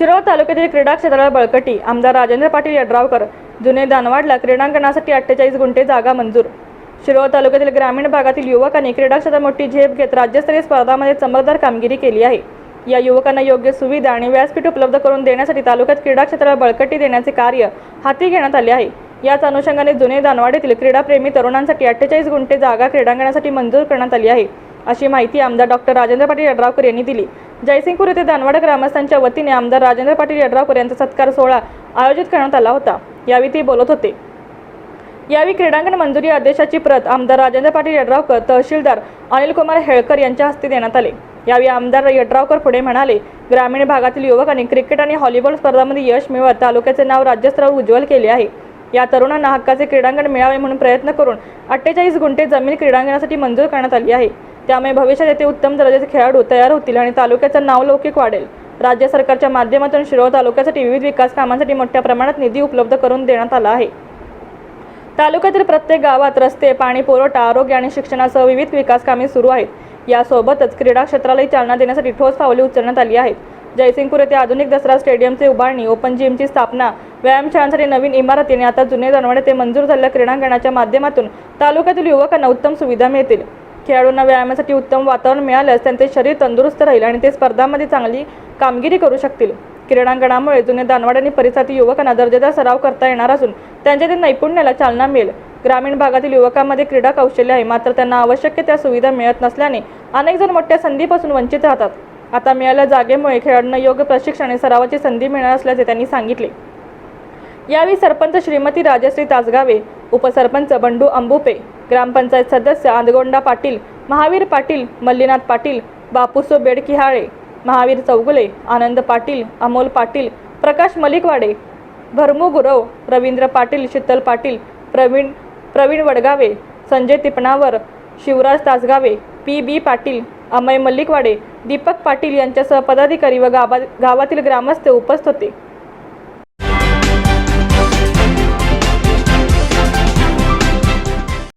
शिरोळ तालुक्यातील क्रीडा क्षेत्राला बळकटी आमदार राजेंद्र पाटील यड्रावकर जुने दानवाडला क्रीडांगणासाठी अठ्ठेचाळीस गुंठे जागा मंजूर. शिरोळ तालुक्यातील ग्रामीण भागातील युवकांनी क्रीडा क्षेत्रात मोठी झेप घेत राज्यस्तरीय स्पर्धामध्ये चमकदार कामगिरी केली आहे. या युवकांना योग्य सुविधा आणि व्यासपीठ उपलब्ध करून देण्यासाठी तालुक्यात क्रीडा क्षेत्राला बळकटी देण्याचे कार्य हाती घेण्यात आले आहे. याच अनुषंगाने जुने दानवाडीतील क्रीडाप्रेमी तरुणांसाठी अठ्ठेचाळीस गुंठे जागा क्रीडांगणासाठी मंजूर करण्यात आली आहे अशी माहिती आमदार डॉक्टर राजेंद्र पाटील यड्रावकर यांनी दिली. जयसिंगपूर येथे दानवाड ग्रामस्थांच्या वतीने आमदार राजेंद्र पाटील यड्रावकर यांचा सत्कार सोहळा आयोजित करण्यात आला होता. यावेळी ते बोलत होते. यावेळी क्रीडांगण मंजुरी आदेशाची प्रत आमदार राजेंद्र पाटील यड्रावकर तहसीलदार अनिलकुमार हेळकर यांच्या हस्ते देण्यात आले. यावेळी आमदार यड्रावकर पुढे म्हणाले ग्रामीण भागातील युवकांनी क्रिकेट आणि व्हॉलीबॉल स्पर्धामध्ये यश मिळवत. तालुक्याचे नाव राज्यस्तरावर उज्ज्वल केले आहे. या तरुणांना हक्काचे क्रीडांगण मिळावे म्हणून प्रयत्न करून अठ्ठेचाळीस गुंठे जमीन क्रीडांगणासाठी मंजूर करण्यात आली आहे. त्यामुळे भविष्यात येथे उत्तम दर्जाचे खेळाडू तयार होतील आणि तालुक्याचं नावलौकिक वाढेल. राज्य सरकारच्या माध्यमातून शिरोळ तालुक्यासाठी विविध विकास कामांसाठी मोठ्या प्रमाणात निधी उपलब्ध करून देण्यात आला आहे. तालुक्यातील प्रत्येक गावात रस्ते पाणी पुरवठा आरोग्य आणि शिक्षणासह विविध विकास कामे सुरू आहेत. यासोबतच क्रीडा क्षेत्रालाही चालना देण्यासाठी ठोस पावले उचलण्यात आली आहेत. जयसिंगपूर येथे आधुनिक दसरा स्टेडियमचे उभारणी ओपन जिमची स्थापना व्यायामशाळांसाठी नवीन इमारती आणि आता जुने दनवाडे ते मंजूर झालेल्या क्रीडांगणाच्या माध्यमातून तालुक्यातील युवकांना उत्तम सुविधा मिळतील. खेळाडूंना व्यायामासाठी उत्तम वातावरण मिळाल्यास त्यांचे शरीर तंदुरुस्त राहील आणि ते स्पर्धांमध्ये चांगली कामगिरी करू शकतील. क्रीडांगणामुळे जुने दानवाड आणि परिसरातील युवकांना दर्जेदार सराव करता येणार असून त्यांच्यातील नैपुण्याला चालना मिळेल. ग्रामीण भागातील युवकांमध्ये क्रीडा कौशल्य आहे मात्र त्यांना आवश्यक त्या सुविधा मिळत नसल्याने अनेक जण मोठ्या संधीपासून वंचित राहतात. आता मिळाल्या जागेमुळे खेळाडूंना योग्य प्रशिक्षण आणि सरावाची संधी मिळणार असल्याचे त्यांनी सांगितले. यावेळी सरपंच श्रीमती राजश्री तासगावे उपसरपंच बंडू अंबुपे ग्रामपंचायत सदस्य आंदगोंडा पाटील महावीर पाटील मल्लीनाथ पाटील बापूसो बेडकिहाळे महावीर चौगुले आनंद पाटील अमोल पाटील प्रकाश मलिकवाडे भरमू गुरव रवींद्र पाटील शीतल पाटील प्रवीण प्रवीण वडगावे संजय तिपणावर शिवराज तासगावे पी बी पाटील अमय मल्लिकवाडे दीपक पाटील यांच्यासह पदाधिकारी व गावा गावातील ग्रामस्थ उपस्थित होते.